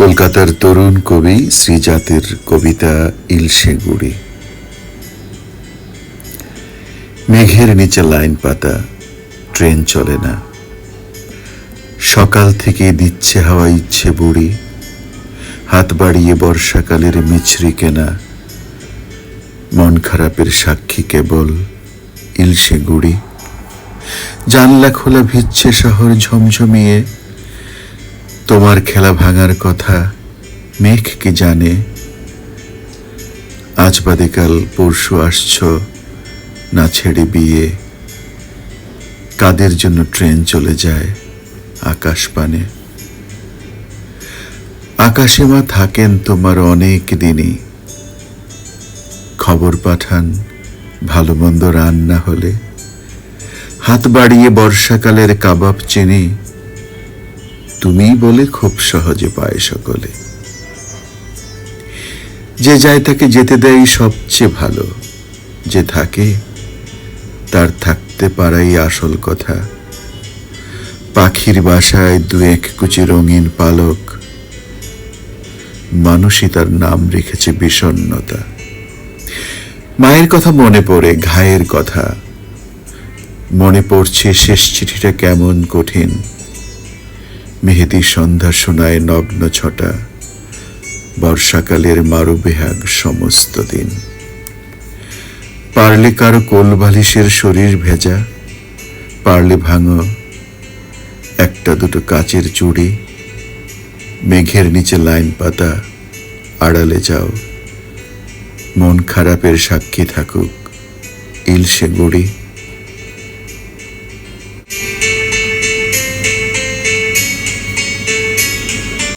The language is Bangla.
কলকাতার তরুণ কবি, শ্রীজাতির কবিতা ইলশে গুড়ি মেঘের নিচে লাইন পাতা, ট্রেন চলে না। সকাল থেকে দিচ্ছে হাওয়া ইচ্ছে বুড়ি, হাত বাড়িয়ে বর্ষাকালের মিছরি কেনা। মন খারাপের সাক্ষী কেবল ইলশে গুড়ি জানলা খোলা ভিচ্ছে শহর ঝমঝমিয়ে তোমার খেলা ভাঙার কথা মেঘ কি জানে? আজ বাদে কাল পরশু আসছ, না ছেড়ে বিয়ে। কাদের জন্য ট্রেন চলে যায় আকাশ পানে? আকাশে মা থাকেন তোমার অনেক দিনই। খবর পাঠান ভালো মন্দ রান্না হলে। হাত বাড়িয়ে বর্ষাকালের কাবাব চিনি। তুমিই বলে খুব সহজে পায় সকলে। যে যায় তাকে যেতে দেয় সবচেয়ে ভালো। যে থাকে, তার থাকতে পারাই আসল কথা। পাখির বাসায় দু এক কুচি রঙিন পালক। মানুষই তার নাম রেখেছে বিষণ্ণতা। মায়ের কথা মনে পড়ে ঘায়ের কথা। মনে পড়ছে শেষ চিঠিটা কেমন কঠিন। মেহেদি সন্ধ্যা শোনায় নগ্ন ছটা। বর্ষাকালের মারু বেহাগ সমস্ত দিন। পারলে কারও কোল বালিশের শরীর ভেজা, পারলে ভাঙো একটা দুটো কাচের চুড়ি, মেঘের নিচে লাইন পাতা আড়ালে যাও। মন খারাপের সাক্ষী থাকুক ইলশে গুড়ি।